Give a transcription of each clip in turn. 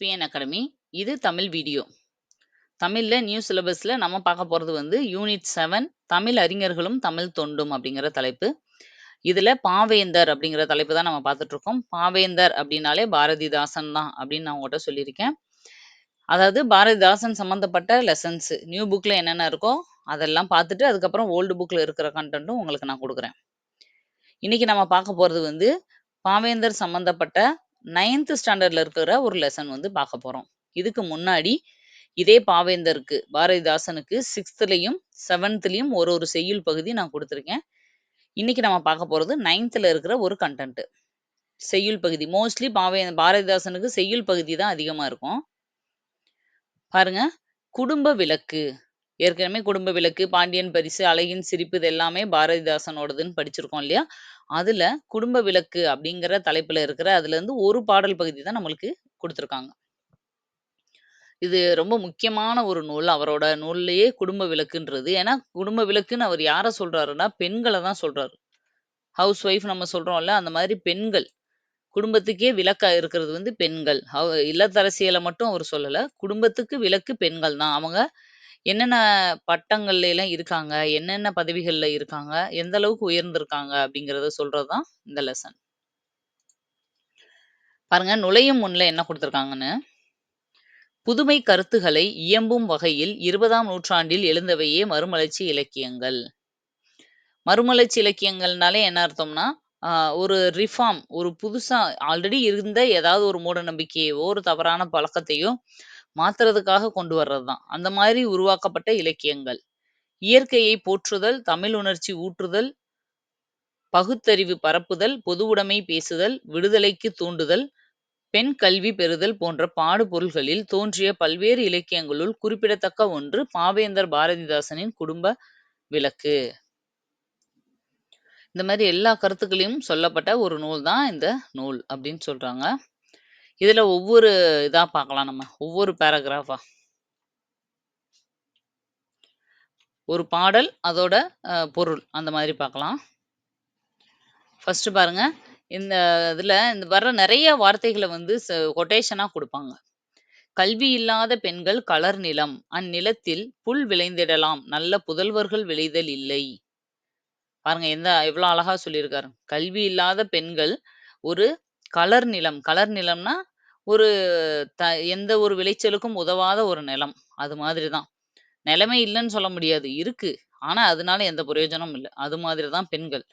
SBN academy. இது தமிழ் video. தமிழ்ல நியூ சிலபஸ்ல நம்ம பார்க்க போறது வந்து யூனிட் செவன் தமிழ் அறிஞர்களும் தமிழ் தொண்டும் அப்படிங்கிற தலைப்பு. இதுல பாவேந்தர் அப்படிங்கிற தலைப்பு தான் நம்ம பார்த்துட்ருக்கோம் பாவேந்தர் அப்படின்னாலே பாரதிதாசன் தான் அப்படின்னு நான் உங்கள்கிட்ட சொல்லியிருக்கேன். அதாவது பாரதிதாசன் சம்மந்தப்பட்ட லெசன்ஸ் நியூ புக்ல என்னென்ன இருக்கோ அதெல்லாம் பார்த்துட்டு அதுக்கப்புறம் ஓல்டு புக்ல இருக்கிற கண்டென்ட்டும் உங்களுக்கு நான் கொடுக்குறேன். இன்னைக்கு நம்ம பார்க்க போறது வந்து பாவேந்தர் சம்மந்தப்பட்ட நைன்த் ஸ்டாண்டர்ட்ல இருக்கிற ஒரு லெசன் வந்து பார்க்க போறோம். இதுக்கு முன்னாடி இதே பாவேந்தருக்கு பாரதிதாசனுக்கு 6த்லயும் 7த்லயும் ஒரு ஒரு செய்யுள் பகுதி நான் கொடுத்துருக்கேன். இன்னைக்கு நம்ம பார்க்க போறது நைன்த்ல இருக்கிற ஒரு கண்டென்ட். செய்யுள் பகுதி. மோஸ்ட்லி பாவே பாரதிதாசனுக்கு செய்யுள் பகுதி தான் அதிகமா இருக்கும். பாருங்க. குடும்ப விளக்கு. ஏற்கனவே குடும்ப விளக்கு, பாண்டியன் பரிசு, அழகின் சிரிப்பு இது எல்லாமே பாரதிதாசனோடதுன்னு படிச்சிருக்கோம் இல்லையா? அதுல குடும்ப விளக்கு அப்படிங்கிற தலைப்புல இருக்கிற அதுலேருந்து ஒரு பாடல் பகுதி தான் நம்மளுக்கு கொடுத்துருக்காங்க இது ரொம்ப முக்கியமான ஒரு நூல். அவரோட நூல்லையே குடும்ப விளக்குன்றது. ஏன்னா, குடும்ப விளக்குன்னு அவர் யாரை சொல்றாருன்னா, பெண்களை தான் சொல்றாரு. ஹவுஸ் ஒய்ஃப் நம்ம சொல்றோம்ல, அந்த மாதிரி பெண்கள். குடும்பத்துக்கே விளக்கா இருக்கிறது வந்து பெண்கள். இல்லத்தரசியலை மட்டும் அவர் சொல்லல. குடும்பத்துக்கு விளக்கு பெண்கள் தான். அவங்க என்னென்ன பட்டங்கள்ல எல்லாம் இருக்காங்க, என்னென்ன பதவிகள்ல இருக்காங்க, எந்த அளவுக்கு உயர்ந்திருக்காங்க அப்படிங்கிறத சொல்றது தான் இந்த லெசன். பாருங்க நுழையும் முன்ல என்ன குடுத்துருக்காங்கன்னு. புதுமை கருத்துகளை இயம்பும் வகையில் 20ஆம் நூற்றாண்டில் எழுந்தவையே மறுமலர்ச்சி இலக்கியங்கள். மறுமலர்ச்சி இலக்கியங்கள்னாலே என்ன அர்த்தம்னா, அ ஒரு ரிஃபார்ம் ஒரு புதுசா ஆல்ரெடி இருந்த ஏதாவது ஒரு மூட நம்பிக்கையவோ, ஒரு தவறான பழக்கத்தையோ மாத்துறதுக்காக கொண்டு வர்றது தான். அந்த மாதிரி உருவாக்கப்பட்ட இலக்கியங்கள். இயற்கையை போற்றுதல், தமிழ் உணர்ச்சி ஊற்றுதல், பகுத்தறிவு பரப்புதல், பொதுவுடைமை பேசுதல், விடுதலைக்கு தூண்டுதல், பெண் கல்வி பெறுதல் போன்ற பாடுபொருள்களில் தோன்றிய பல்வேறு இலக்கியங்களுள் குறிப்பிடத்தக்க ஒன்று பாவேந்தர் பாரதிதாசனின் குடும்ப விளக்கு. இந்த மாதிரி எல்லா கருத்துக்களையும் சொல்லப்பட்ட ஒரு நூல் தான் இந்த நூல் அப்படின்னு சொல்றாங்க. இதுல ஒவ்வொரு இதா பார்க்கலாம் நம்ம. ஒவ்வொரு பேராகிராஃபா. ஒரு பாடல், அதோட பொருள் அந்த மாதிரி பார்க்கலாம். ஃபர்ஸ்ட் பாருங்க. இந்த இதுல இந்த வர்ற நிறைய வார்த்தைகளை வந்து கொட்டேஷனா கொடுப்பாங்க கல்வி இல்லாத பெண்கள் கலர் நிலம். அந்நிலத்தில் புல் விளைந்திடலாம். நல்ல புதல்வர்கள் விளைதல் இல்லை. பாருங்க எந்த எவ்வளோ அழகா சொல்லியிருக்காரு. கல்வி இல்லாத பெண்கள் ஒரு கலர் நிலம். கலர் நிலம்னா, ஒரு த எந்த ஒரு விளைச்சலுக்கும் உதவாத ஒரு நிலம். அது மாதிரி தான். நிலமே இல்லன்னு சொல்ல முடியாது. இருக்கு. ஆனா, அதனால எந்த பிரயோஜனமும் இல்ல. அது மாதிரி தான் பெண்கள்.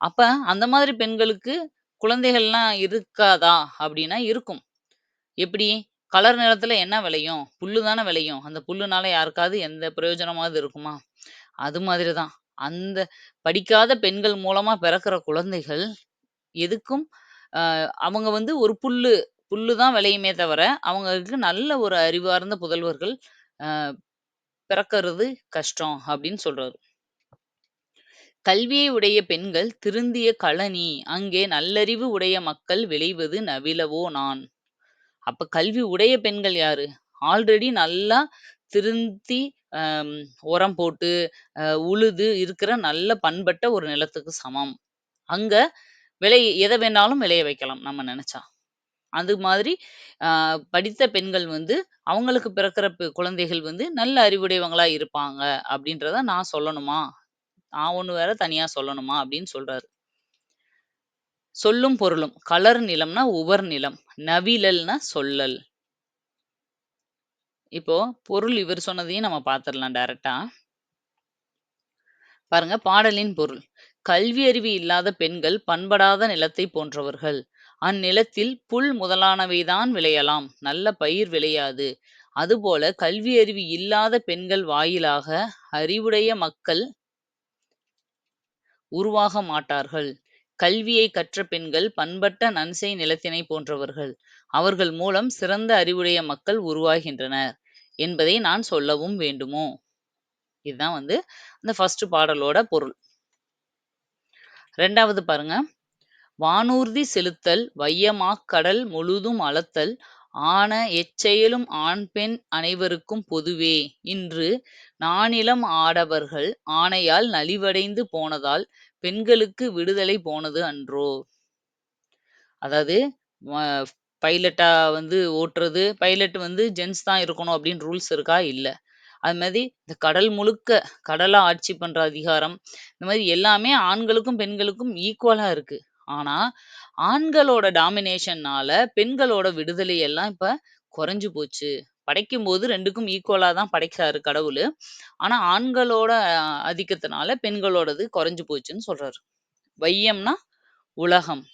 அப்ப அந்த மாதிரி பெண்களுக்கு குழந்தைகள்லாம் இருக்காதா? அப்படின்னா இருக்கும். எப்படி? கலர் நிலத்துல என்ன விளையும்? புல்லு தானே விளையும். அந்த புல்லுனால யாருக்காவது எந்த பிரயோஜனமாவது இருக்குமா? அது மாதிரி தான். அந்த படிக்காத பெண்கள் மூலமா பிறக்கிற குழந்தைகள் எதுக்கும் அ அவங்க வந்து ஒரு புல்லு புல்லு தான் விளையுமே தவிர, அவங்களுக்கு நல்ல ஒரு அறிவார்ந்த புதல்வர்கள் அ பிறக்கறது கஷ்டம் அப்படின்னு சொல்றாரு. கல்வியை உடைய பெண்கள் திருந்திய கழனி. அங்கே நல்லறிவு உடைய மக்கள் விளைவது நவிலவோ நான். அப்ப கல்வி உடைய பெண்கள் யாரு? ஆல்ரெடி நல்லா திருந்தி அம் உரம் போட்டு, அ உழுது இருக்கிற நல்ல பண்பட்ட ஒரு நிலத்துக்கு சமம். அங்க விளை எதை வேணாலும் விளைய வைக்கலாம் நம்ம நினைச்சா அது மாதிரி ஆஹ் படித்த பெண்கள் வந்து அவங்களுக்கு பிறக்கிற குழந்தைகள் வந்து நல்ல அறிவுடையவங்களா இருப்பாங்க அப்படின்றத நான் சொல்லணுமா? நான் ஒண்ணு வேற தனியா சொல்லணுமா? அப்படின்னு சொல்றாரு. சொல்லும் பொருளும். கலர் நிலம்னா உவர் நிலம். நவிழல்னா சொல்லல். இப்போ பொருள் இவர் சொன்னதையும் நம்ம பார்த்துடலாம் டைரக்டா பாருங்க பாடலின் பொருள். கல்வி அறிவு இல்லாத பெண்கள் பண்படாத நிலத்தைப் போன்றவர்கள். அந்நிலத்தில் புல் முதலானவைதான் விளையலாம். நல்ல பயிர் விளையாது. அதுபோல கல்வி அறிவு இல்லாத பெண்கள் வாயிலாக அறிவுடைய மக்கள் உருவாக மாட்டார்கள். கல்வியை கற்ற பெண்கள் பண்பட்ட நன்செய் நிலத்தினைப் போன்றவர்கள். அவர்கள் மூலம் சிறந்த அறிவுடைய மக்கள் உருவாகின்றனர் என்பதை நான் சொல்லவும் வேண்டுமோ? இதுதான் வந்து அந்த ஃபர்ஸ்ட் பாடலோட பொருள். ரெண்டாவது பாருங்க. வானூர்தி செலுத்தல் வையமாக் கடல் முழுதும் அளத்தல் ஆன எச்செயலும் ஆண் பெண் அனைவருக்கும் பொதுவே. இன்று நானிலம் ஆடவர்கள் ஆணையால் நலிவடைந்து போனதால் பெண்களுக்கு விடுதலை போனது அன்றோ? அதாவது வ பைலட்டா வந்து ஓட்டுறது, பைலட் வந்து ஜென்ட்ஸ் தான் இருக்கணும் அப்படின்னு ரூல்ஸ் இருக்கா? இல்லை அது மாதிரி இந்த கடல் முழுக்க கடலாக ஆட்சி பண்ற அதிகாரம், இந்த மாதிரி எல்லாமே ஆண்களுக்கும், பெண்களுக்கும் ஈக்குவலா இருக்கு. ஆனா, ஆண்களோட டாமினேஷன்னால பெண்களோட விடுதலை எல்லாம் இப்ப குறைஞ்சு போச்சு. படைக்கும் போது ரெண்டுக்கும் ஈக்குவலா தான் படைக்கிறாரு கடவுள் ஆனா, ஆண்களோட அதிக்கத்தினால பெண்களோடது குறைஞ்சு போச்சுன்னு சொல்றாரு. வையம்னா உலகம்.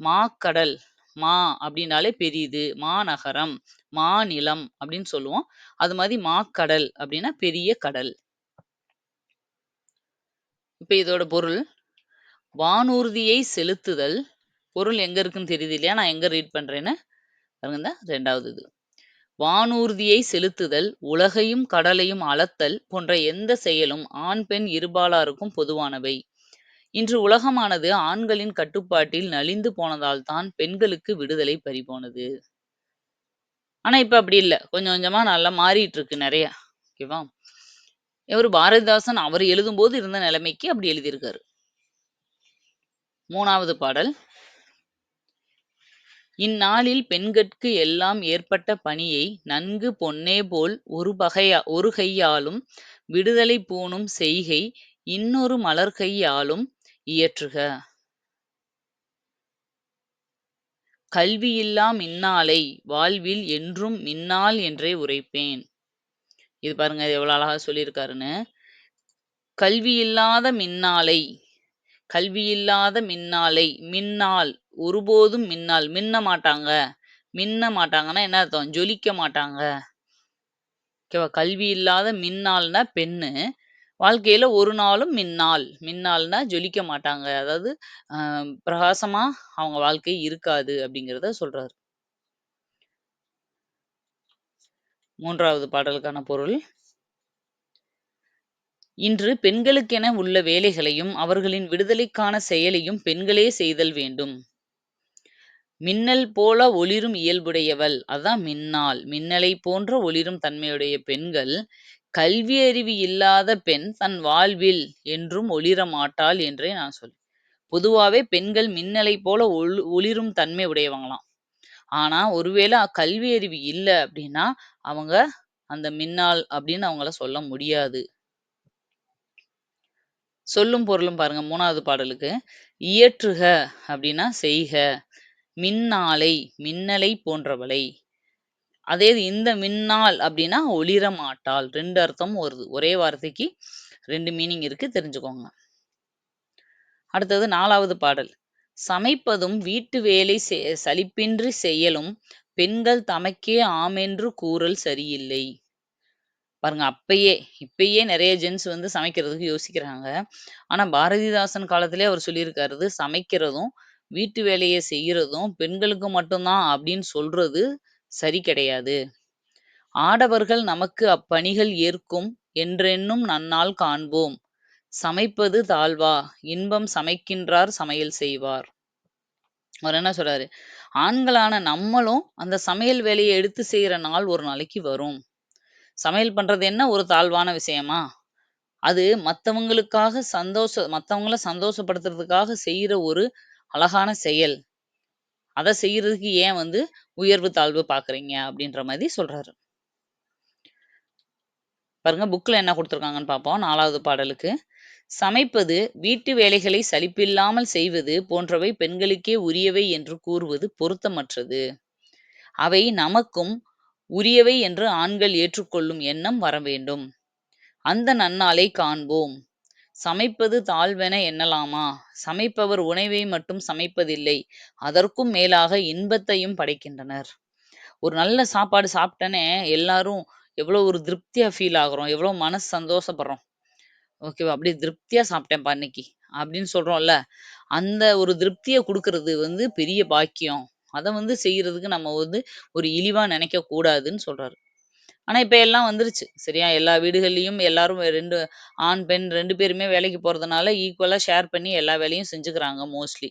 மாக்கடல். மா அப்படின்னாலே பெரியது. மாநகரம், மாநிலம் அப்படின்னு சொல்லுவோம். அது மாதிரி மாக்கடல் அப்படின்னா பெரிய கடல். இப்ப இதோட பொருள், வானூர்தியை செலுத்துதல். பொருள் எங்க இருக்குன்னு தெரியுது இல்லையா? நான் எங்க ரீட் பண்றேன்னு. பாருங்க ரெண்டாவது இது. வானூர்தியை செலுத்துதல், உலகையும் கடலையும் அளத்தல் போன்ற எந்த செயலும் ஆண், பெண் இருபாலாருக்கும் பொதுவானவை. இன்று உலகமானது ஆண்களின் கட்டுப்பாட்டில் நலிந்து போனதால் தான் பெண்களுக்கு விடுதலை பறிபோனது. ஆனா இப்ப அப்படி இல்லை கொஞ்சம் கொஞ்சமா நல்லா மாறிட்டு இருக்கு நிறைய ஓகேவா? இவர் பாரதிதாசன் அவர் எழுதும்போது இருந்த நிலைமைக்கு அப்படி எழுதியிருக்காரு. மூணாவது பாடல். இந்நாளில் பெண்கட்கு எல்லாம் ஏற்பட்ட பணியை நன்கு பொன்னே போல் ஒரு பகையா ஒரு கையாலும் விடுதலை பூணும் செய்கை இன்னொரு மலர் கையாலும் இயற்றுக. கல்வியில்லா மின்னாலை வாழ்வில் என்றும் மின்னாள் என்றே உரைப்பேன். இது பாருங்க எவ்வளவு அழகா சொல்லியிருக்காருன்னு. கல்வியில்லாத மின்னாலை கல்வியில்லாத மின்னாலை மின்னால் ஒருபோதும் மின்னால் மின்ன மாட்டாங்க. மின்ன மாட்டாங்கன்னா என்ன அர்த்தம்? ஜொலிக்க மாட்டாங்க. ஓகேவா? கல்வி இல்லாத மின்னால்னா பெண்ணு. வாழ்க்கையில ஒரு நாளும் மின்னாள். மின்னாள்னா ஜொலிக்க மாட்டாங்க. அதாவது அ பிரகாசமா அவங்க வாழ்க்கை இருக்காது அப்படிங்கிறத சொல்றாரு. 3வது பாடலுக்கான பொருள். இன்று பெண்களுக்கென உள்ள வேலைகளையும், அவர்களின் விடுதலைக்கான செயலையும் பெண்களே செய்தல் வேண்டும். மின்னல் போல ஒளிரும் இயல்புடையவள். அதான் மின்னாள். மின்னலைப் போன்ற ஒளிரும் தன்மையுடைய பெண்கள், கல்வி அறிவு இல்லாத பெண் தன் வாழ்வில் என்றும் ஒளிர மாட்டாள் என்றே நான் சொல் பொதுவாவே பெண்கள் மின்னலை போல ஒளு ஒளிரும் தன்மை உடையவங்களாம். ஆனா, ஒருவேளை கல்வி அறிவு இல்ல அப்படின்னா, அவங்க அந்த மின்னால் அப்படின்னு அவங்கள சொல்ல முடியாது. சொல்லும் பொருளும் பாருங்க மூணாவது பாடலுக்கு. இயற்றுக அப்படின்னா செய்க. மின்னாலை மின்னலை போன்றவளை. அதே இது இந்த மின்னால் அப்படின்னா ஒளிர மாட்டாள். ரெண்டு அர்த்தமும் வருது. ஒரே வார்த்தைக்கு ரெண்டு மீனிங் இருக்கு தெரிஞ்சுக்கோங்க. அடுத்தது நாலாவது பாடல். சமைப்பதும் வீட்டு வேலை சலிப்பின்றி செய்யலும் பெண்கள் தமக்கே ஆமென்று கூறல் சரியில்லை. பாருங்க அப்பயே, இப்பயே நிறைய ஜென்ஸ் வந்து சமைக்கிறதுக்கு யோசிக்கிறாங்க. ஆனா பாரதிதாசன் காலத்திலே அவர் சொல்லியிருக்காரு, சமைக்கிறதும், வீட்டு வேலையை செய்யறதும் பெண்களுக்கு மட்டும் தான் அப்படின்னு சொல்றது சரி கிடையாது. ஆடவர்கள் நமக்கு அப்பணிகள் ஏற்கும் என்றென்னும் நன்னாள் காண்போம். சமைப்பது தாழ்வா? இன்பம் சமைக்கின்றார் சமையல் செய்வார். அவர் என்ன சொல்றாரு? ஆண்களான நம்மளும் அந்த சமையல் வேலையை எடுத்து செய்யற நாள் ஒரு நாளைக்கு வரும். சமையல் பண்றது என்ன ஒரு தாழ்வான விஷயமா? அது மத்தவங்களுக்காக சந்தோஷ மத்தவங்கள சந்தோஷப்படுத்துறதுக்காக செய்யற ஒரு அழகான செயல். அதை செய்யறதுக்கு ஏன் வந்து உயர்வு, தாழ்வு பார்க்குறீங்க? அப்படின்ற மாதிரி சொல்றாரு. பாருங்க புக்ல என்ன குடுத்துருக்காங்கன்னு பார்ப்போம். நாலாவது பாடலுக்கு. சமைப்பது, வீட்டு வேலைகளை சலிப்பில்லாமல் செய்வது போன்றவை பெண்களுக்கே உரியவை என்று கூறுவது பொருத்தமற்றது. அவை நமக்கும் உரியவை என்று ஆண்கள் ஏற்றுக்கொள்ளும் எண்ணம் வர வேண்டும் அந்த நன்னாளை காண்போம். சமைப்பது தாழ்வென எண்ணலாமா? சமைப்பவர் உணவை மட்டும் சமைப்பதில்லை. அதற்கும் மேலாக இன்பத்தையும் படைக்கின்றனர். ஒரு நல்ல சாப்பாடு சாப்பிட்டோனே எல்லாரும் எவ்வளோ ஒரு திருப்தியா ஃபீல் ஆகுறோம். எவ்வளோ மனசு சந்தோஷப்படுறோம். ஓகேவா? அப்படியே திருப்தியா சாப்பிட்டேன்ப்பா இன்னைக்கு. அப்படின்னு சொல்றோம்ல. அந்த ஒரு திருப்திய கொடுக்கறது வந்து பெரிய பாக்கியம். அத வந்து செய்யறதுக்கு நம்ம வந்து ஒரு இழிவா நினைக்கக் கூடாதுன்னு சொல்றாரு. ஆனா இப்ப எல்லாம் வந்துருச்சு. சரியா? எல்லா வீடுகள்லயும் எல்லாரும் 2 ஆண், பெண் 2 பேருமே வேலைக்கு போறதுனால ஈக்குவலா ஷேர் பண்ணி எல்லா வேலையும் செஞ்சுக்கிறாங்க மோஸ்ட்லி.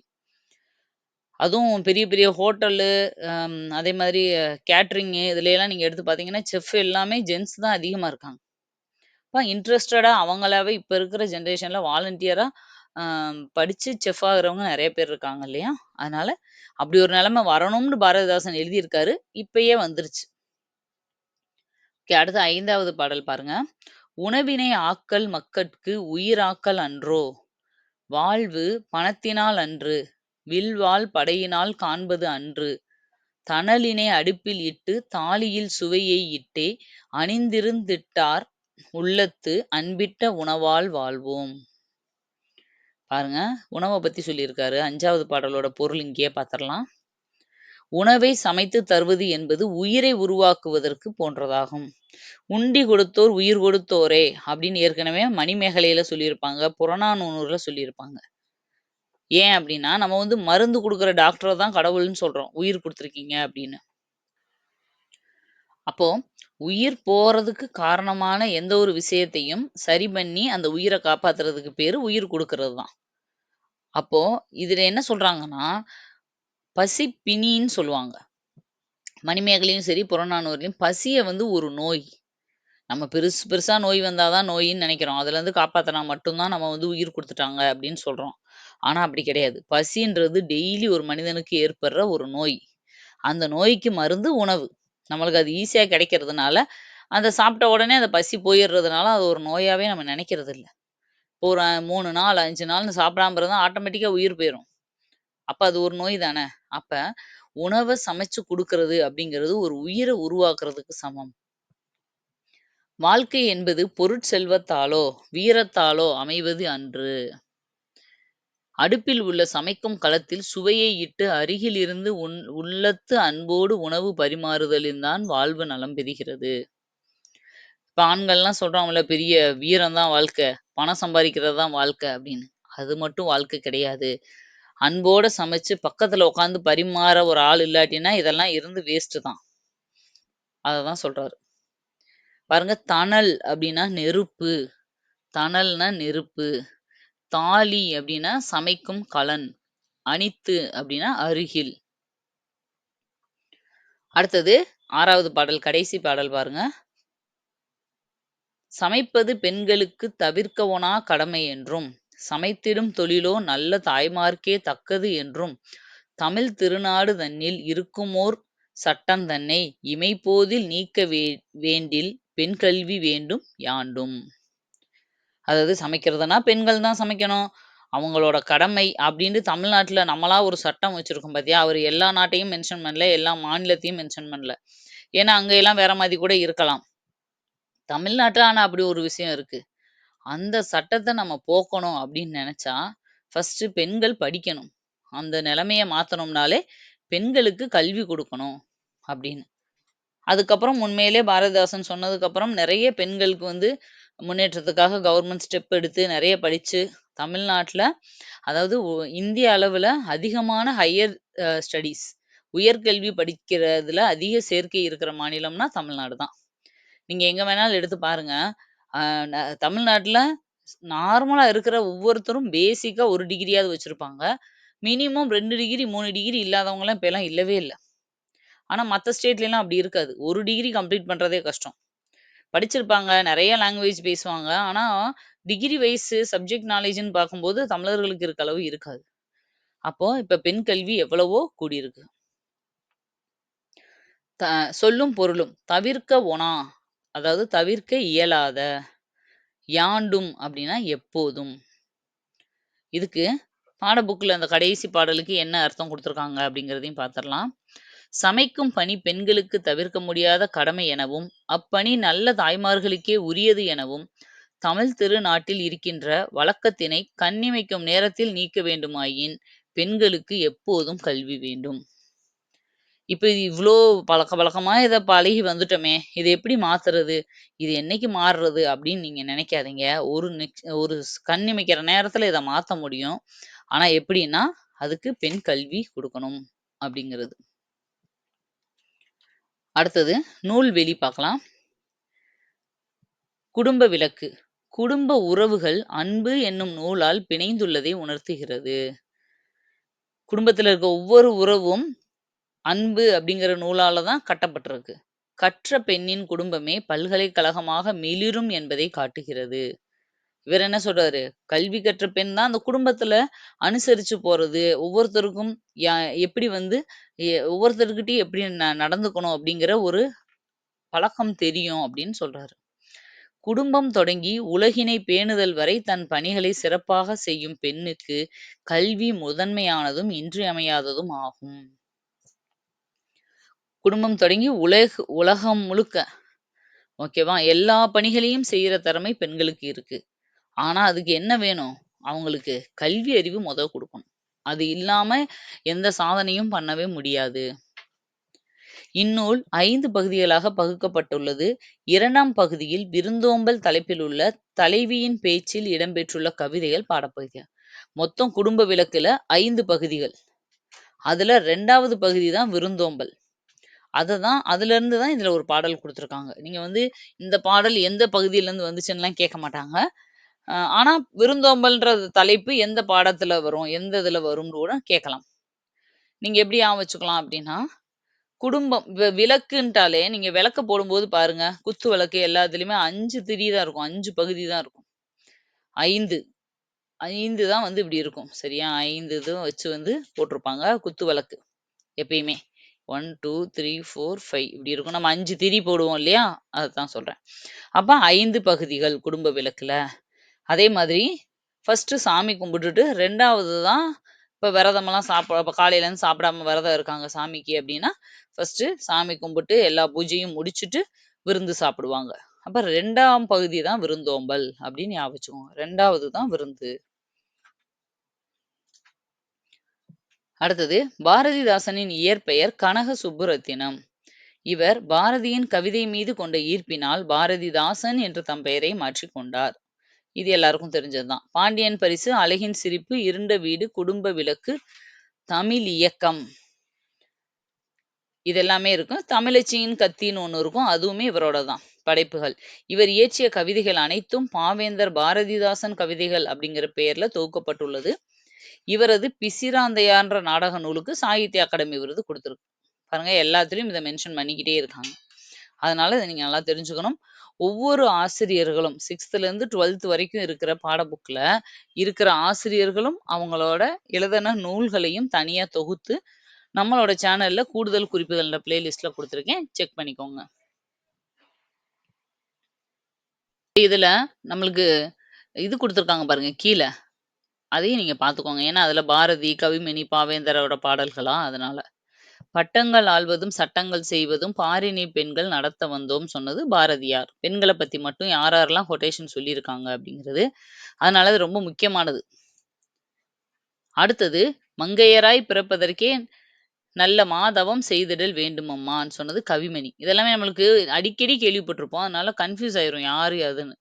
அதுவும் பெரிய பெரிய ஹோட்டலு, அம் அதே மாதிரி கேட்டரிங்கு இதுலயெல்லாம் நீங்க எடுத்து பார்த்தீங்கன்னா, செஃப் எல்லாமே ஜென்ட்ஸ் தான் அதிகமா இருக்காங்க. அப்ப இன்ட்ரஸ்டடா அவங்களாவே இப்ப இருக்கிற ஜெனரேஷன்ல வாலண்டியரா அ படிச்சு செஃப் ஆகுறவங்க நெறைய பேர் இருக்காங்க இல்லையா? அதனால அப்படி ஒரு நிலைமை வரணும்னு பாரதிதாசன் எழுதியிருக்காரு. இப்பயே வந்துருச்சு. ஓகே. அடுத்து ஐந்தாவது பாடல் பாருங்க. "உணவினை ஆக்கல் மக்கட்கு உயிராக்கல் அன்றோ! வாழ்வு பணத்தினால் அன்று. வில்வாள் படையினால் காண்பது அன்று. தணலினை அடுப்பில் இட்டு தாலியில் சுவையை இட்டே அணிந்திருந்திட்டார் உள்ளத்து அன்பிட்ட உணவால் வாழ்வோம்." பாருங்க. உணவை பத்தி சொல்லியிருக்காரு. அஞ்சாவது பாடலோட பொருள் இங்கேயே பார்த்துடலாம் "உணவை சமைத்துத் தருவது என்பது உயிரை உருவாக்குவதற்கு போன்றதாகும். உண்டி கொடுத்தோர் உயிர் கொடுத்தோரே" அப்படின்னு ஏற்கனவே மணிமேகலையில சொல்லியிருப்பாங்க. புறநானூறுல சொல்லியிருப்பாங்க. ஏன் அப்படின்னா, நம்ம வந்து மருந்து கொடுக்குற டாக்டரை தான் கடவுள்னு சொல்றோம். உயிர் கொடுத்துருக்கீங்க அப்படின்னு. அப்போ உயிர் போறதுக்கு காரணமான எந்த ஒரு விஷயத்தையும் சரி பண்ணி, அந்த உயிர காப்பாத்துறதுக்கு பேரு உயிர் கொடுக்கறது தான். அப்போ இதுல என்ன சொல்றாங்கன்னா, பசிப்பிணின்னு சொல்லுவாங்க. மணிமேகலையும் சரி, புறநானூர்லையும் பசியை வந்து ஒரு நோய். நம்ம பெருசு பெருசா நோய் வந்தாதான் நோயின்னு நினைக்கிறோம் அதுலருந்து காப்பாத்துனா மட்டும்தான் நம்ம வந்து உயிர் கொடுத்துட்டாங்க அப்படின்னு சொல்றோம். ஆனா அப்படி கிடையாது. பசின்றது டெய்லி ஒரு மனிதனுக்கு ஏற்படுற ஒரு நோய். அந்த நோய்க்கு மருந்து உணவு. நம்மளுக்கு அது ஈஸியா கிடைக்கிறதுனால, அந்த சாப்பிட்ட உடனே அந்த பசி போயிடுறதுனால அது ஒரு நோயாவே நம்ம நினைக்கிறதில்ல இப்போ ஒரு மூணு நாள், அஞ்சு நாள்னு சாப்பிடாம இருந்தால் ஆட்டோமேட்டிக்காக உயிர் போயிரும். அப்போ அது ஒரு நோய் தானே! அப்ப உணவை சமைச்சு கொடுக்கறது அப்படிங்கிறது ஒரு உயிரை உருவாக்குறதுக்கு சமம். வாழ்க்கை என்பது பொருட்செல்வத்தாலோ, வீரத்தாலோ அமைவது அன்று. அடுப்பில் உள்ள சமைக்கும் களத்தில் சுவையை இட்டு அருகில் இருந்து உன் உள்ளத்து அன்போடு உணவு பரிமாறுதலில் தான் வாழ்வு நலம் பெறுகிறது. இப்ப ஆண்கள்லாம் சொல்றாங்கல்ல, பெரிய வீரம் தான் வாழ்க்கை. பணம் சம்பாதிக்கிறது தான் வாழ்க்கை அப்படின்னு. அது மட்டும் வாழ்க்கை கிடையாது. அன்போட சமைச்சு பக்கத்தில் உட்காந்து பரிமாற ஒரு ஆள் இல்லாட்டினா, இதெல்லாம் இருந்து வேஸ்ட்டு தான். அதை தான் சொல்கிறாரு பாருங்க, தணல் அப்படின்னா நெருப்பு. தணல்னா நெருப்பு. தாலி அப்படின்னா சமைக்கும் கலன். அணித்து அப்படின்னா அருகில். அடுத்தது ஆறாவது பாடல், கடைசி பாடல் பாருங்க. "சமைப்பது பெண்களுக்கு தவிர்க்கவோனா கடமை என்றும், சமைத்திடும் தொழிலோ நல்ல தாய்மார்க்கே தக்கது என்றும், தமிழ்த் திருநாடு தன்னில் இருக்குமோர் சட்டந் தன்னை இமைப்போதில் நீக்க வே வேண்டில் பெண்கல்வி வேண்டும் யாண்டும்." அதாவது சமைக்கிறதுனா பெண்கள் தான் சமைக்கணும். அவங்களோட கடமை அப்படின்ட்டு தமிழ்நாட்டுல நம்மளா ஒரு சட்டம் வச்சிருக்கோம் பாத்தியா? அவர் எல்லா நாட்டையும் மென்ஷன் பண்ணல. எல்லா மாநிலத்தையும் மென்ஷன் பண்ணல. ஏன்னா, அங்க எல்லாம் வேற மாதிரி கூட இருக்கலாம். தமிழ்நாட்டுல ஆனா அப்படி ஒரு விஷயம் இருக்கு. அந்த சட்டத்தை நம்ம போக்கணும் அப்படின்னு நினைச்சா ஃபர்ஸ்ட் பெண்கள் படிக்கணும். அந்த நிலைமைய மாத்தணும்னாலே, பெண்களுக்கு கல்வி குடுக்கணும் அப்படின்னு. அதுக்கப்புறம் உண்மையிலே பாரதிதாசன் சொன்னதுக்கப்புறம் நிறைய பெண்களுக்கு வந்து முன்னேற்றத்துக்காக கவர்மெண்ட் ஸ்டெப் எடுத்து நிறைய படிச்சு, தமிழ்நாட்டுல அதாவது இந்திய அளவுல அதிகமான ஹையர் ஸ்டடீஸ் உயர்கல்வி படிக்கிறதுல அதிக சேர்க்கை இருக்கிற மாநிலம்னா தமிழ்நாடு தான். நீங்க எங்க வேணாலும் எடுத்து பாருங்க. தமிழ்நாட்டில் நார்மலாக இருக்கிற ஒவ்வொருத்தரும் பேசிக்காக ஒரு டிகிரியாவது வச்சுருப்பாங்க மினிமம் ரெண்டு டிகிரி, மூணு டிகிரி இல்லாதவங்கலாம் இப்போலாம் இல்லவே இல்லை ஆனால் மற்ற ஸ்டேட்லலாம் அப்படி இருக்காது. ஒரு டிகிரி கம்ப்ளீட் பண்ணுறதே கஷ்டம். படிச்சிருப்பாங்க, நிறைய லாங்குவேஜ் பேசுவாங்க. ஆனால் டிகிரி வைஸ் சப்ஜெக்ட் நாலேஜ்னு பார்க்கும்போது தமிழர்களுக்கு இருக்க அளவு இருக்காது. அப்போ இப்போ பெண் கல்வி எவ்வளவோ கூடியிருக்கு. த சொல்லும் பொருளும் தவிர்க்க ஒணா அதாவது தவிர்க்க இயலாத. யாண்டும் அப்படின்னா எப்போதும். இதுக்கு பாடபுக்கில் அந்த கடைசி பாடலுக்கு என்ன அர்த்தம் கொடுத்துருக்காங்க அப்படிங்கிறதையும் பார்த்துடலாம் சமைக்கும் பணி பெண்களுக்கு தவிர்க்க முடியாத கடமை எனவும், அப்பணி நல்ல தாய்மார்களுக்கே உரியது எனவும், தமிழ் திருநாட்டில் இருக்கின்ற வழக்கத்தினை கண்ணிமைக்கும் நேரத்தில் நீக்க வேண்டுமாயின், பெண்களுக்கு எப்போதும் கல்வி வேண்டும். இப்போ இது இவ்வளோ பழக்க வழக்கமாக இதை பழகி வந்துட்டோமே! இதை எப்படி மாத்துறது? இது என்னைக்கு மாறுறது? அப்படின்னு நீங்க நினைக்காதீங்க ஒரு நிக் ஒரு ஸ் கண் இமைக்கிற நேரத்துல இதை மாத்த முடியும். ஆனா எப்படின்னா, அதுக்கு பெண் கல்வி கொடுக்கணும் அப்படிங்கிறது. அடுத்தது நூல்வெளி பார்க்கலாம். குடும்ப விளக்கு. குடும்ப உறவுகள் அன்பு என்னும் நூலால் பிணைந்துள்ளதை உணர்த்துகிறது. குடும்பத்தில் இருக்க ஒவ்வொரு உறவும் அன்பு அப்படிங்கிற நூலால தான் கட்டப்பட்டிருக்கு. கற்ற பெண்ணின் குடும்பமே பல்கலைக்கழகமாக மிளிரும் என்பதை காட்டுகிறது. இவர் என்ன சொல்றாரு? கல்வி கற்ற பெண் தான் அந்த குடும்பத்துல அனுசரிச்சு போறது, ஒவ்வொருத்தருக்கும் ய எப்படி வந்து ஒவ்வொருத்தருக்கிட்டையும் எப்படி ந நடந்துக்கணும் அப்படிங்கிற ஒரு பழக்கம் தெரியும் அப்படின்னு சொல்றாரு. குடும்பம் தொடங்கி உலகினை பேணுதல் வரை தன் பணிகளை சிறப்பாக செய்யும் பெண்ணுக்கு கல்வி முதன்மையானதும் இன்றியமையாததும் ஆகும். குடும்பம் தொடங்கி உலக உலகம் முழுக்க ஓகேவா? எல்லா பணிகளையும் செய்யற திறமை பெண்களுக்கு இருக்கு. ஆனா அதுக்கு என்ன வேணும்? அவங்களுக்கு கல்வி அறிவு மொத கொடுக்கணும் அது இல்லாம எந்த சாதனையும் பண்ணவே முடியாது. இந்நூல் ஐந்து பகுதிகளாக பகுக்கப்பட்டுள்ளது. இரண்டாம் பகுதியில் விருந்தோம்பல் தலைப்பில் உள்ள தலைவியின் பேச்சில் இடம்பெற்றுள்ள கவிதைகள் பாடப்பகுதியா மொத்தம் குடும்ப விளக்குல ஐந்து பகுதிகள். அதுல ரெண்டாவது பகுதி தான் விருந்தோம்பல். அததான் அதுலேருந்து தான் இதில் ஒரு பாடல் கொடுத்துருக்காங்க நீங்கள் வந்து இந்த பாடல் எந்த பகுதியிலேருந்து வந்துச்சுன்னுலாம் கேட்க மாட்டாங்க. ஆனால் விருந்தோம்பல்ன்ற தலைப்பு எந்த பாடத்தில் வரும்? எந்த இதில் வரும்னு கூட கேட்கலாம். நீங்கள் எப்படி ஆ வச்சுக்கலாம் அப்படின்னா, குடும்பம் வி விளக்குன்ட்டாலே நீங்கள் விளக்கு போடும்போது பாருங்க, குத்து விளக்கு எல்லாத்துலேயுமே அஞ்சு திரி தான் இருக்கும். அஞ்சு பகுதி தான் இருக்கும். 5 5 தான் வந்து இப்படி இருக்கும். சரியா? ஐந்து இதுவும் வச்சு வந்து போட்டிருப்பாங்க குத்து விளக்கு. எப்பயுமே. 1, 2, 3, 4, 5 இப்படி இருக்கும். நம்ம அஞ்சு திரி போடுவோம் இல்லையா? அதத்தான் சொல்றேன். அப்போ ஐந்து பகுதிகள் குடும்ப விளக்கில் அதே மாதிரி ஃபஸ்ட்டு சாமி கும்பிட்டுட்டு ரெண்டாவது தான் இப்போ விரதமெல்லாம் சாப்பிட இப்போ காலையிலேருந்து சாப்பிடாம விரதம் இருக்காங்க சாமிக்கு அப்படின்னா, ஃபர்ஸ்ட்டு சாமி கும்பிட்டு எல்லா பூஜையும் முடிச்சுட்டு விருந்து சாப்பிடுவாங்க. அப்போ ரெண்டாம் பகுதி தான் விருந்தோம்பல் அப்படின்னு ஞாபகம் ரெண்டாவது தான் விருந்து. அடுத்தது பாரதிதாசனின் இயற்பெயர் கனக சுப்புரத்தினம். இவர் பாரதியின் கவிதை மீது கொண்ட ஈர்ப்பினால் பாரதிதாசன் என்று தம் பெயரை மாற்றிக்கொண்டார் இது எல்லாருக்கும் தெரிஞ்சதுதான். பாண்டியன் பரிசு, அழகின் சிரிப்பு, இருண்ட வீடு, குடும்ப விளக்கு, தமிழ் இயக்கம் இதெல்லாமே இருக்கும். தமிழச்சியின் கத்தின்னு ஒன்று இருக்கும். அதுவுமே இவரோட தான் படைப்புகள். இவர் இயற்றிய கவிதைகள் அனைத்தும் பாவேந்தர் பாரதிதாசன் கவிதைகள் அப்படிங்கிற பெயர்ல தொகுக்கப்பட்டுள்ளது. இவரது பிசிராந்தையான்ற நாடக நூலுக்கு சாகித்ய அகாடமி விருது கொடுத்துருக்கு பாருங்க எல்லாத்துலயும் இதை மென்ஷன் பண்ணிக்கிட்டே இருக்காங்க. அதனால இதை நீங்க நல்லா தெரிஞ்சுக்கணும். ஒவ்வொரு ஆசிரியர்களும் 6த்துலேருந்து 12த் வரைக்கும் இருக்கிற பாட புக்ல இருக்கிற ஆசிரியர்களும் அவங்களோட எழுதின நூல்களையும் தனியா தொகுத்து நம்மளோட சேனல்ல கூடுதல் குறிப்புகள்ன்ற பிளேலிஸ்ட்ல கொடுத்துருக்கேன் செக் பண்ணிக்கோங்க. இதுல நம்மளுக்கு இது கொடுத்துருக்காங்க பாருங்க கீழே அதையும் நீங்க பார்த்துக்கோங்க. ஏன்னா அதில் பாரதி, கவிமணி, பாவேந்தரோட பாடல்களா அதனால. பட்டங்கள் ஆள்வதும், சட்டங்கள் செய்வதும் பாரினை பெண்கள் நடத்த வந்தோம் சொன்னது பாரதியார். பெண்கள பத்தி மட்டும் யார் யாரெல்லாம் கொட்டேஷன் சொல்லியிருக்காங்க அப்படிங்கிறது. அதனால அது ரொம்ப முக்கியமானது. அடுத்தது மங்கையராய் பிறப்பதற்கே நல்ல மாதவம் செய்திடல் வேண்டுமம்மான்னு சொன்னது கவிமணி. இதெல்லாமே நம்மளுக்கு அடிக்கடி கேள்விப்பட்டிருப்போம். அதனால கன்ஃப்யூஸ் ஆயிரும் யாரு அதுன்னு.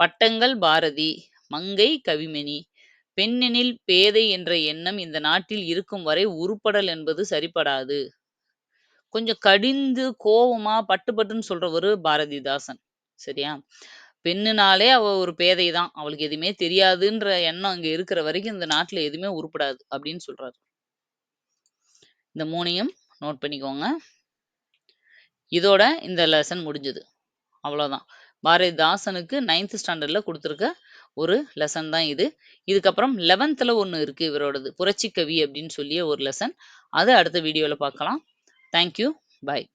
பட்டங்கள் பாரதி, மங்கை கவிமணி. பெண்ணெனில் பேதை என்ற எண்ணம் இந்த நாட்டில் இருக்கும் வரை உருப்படல் என்பது சரிப்படாது. கொஞ்சம் கடிந்து, கோவமா, பட்டு பட்டுன்னு சொல்றவரு பாரதிதாசன். சரியா? பெண்ணுனாலே அவ ஒரு பேதை தான். அவளுக்கு எதுவுமே தெரியாதுன்ற எண்ணம் அங்க இருக்கிற வரைக்கும் இந்த நாட்டுல எதுவுமே உருப்படாது அப்படின்னு சொல்றாரு. இந்த மூணையும் நோட் பண்ணிக்கோங்க. இதோட இந்த லெசன் முடிஞ்சது. அவ்வளோதான். பாரதிதாசனுக்கு 9த் ஸ்டாண்டர்ட்ல கொடுத்துருக்க ஒரு லெசன் தான் இது. இதுக்கப்புறம் 11த்ல ஒண்ணு இருக்கு இவரோடது. புரட்சிக்கவி அப்படின்னு சொல்லிய ஒரு லெசன். அதை அடுத்த வீடியோல பார்க்கலாம். Thank you. பாய்.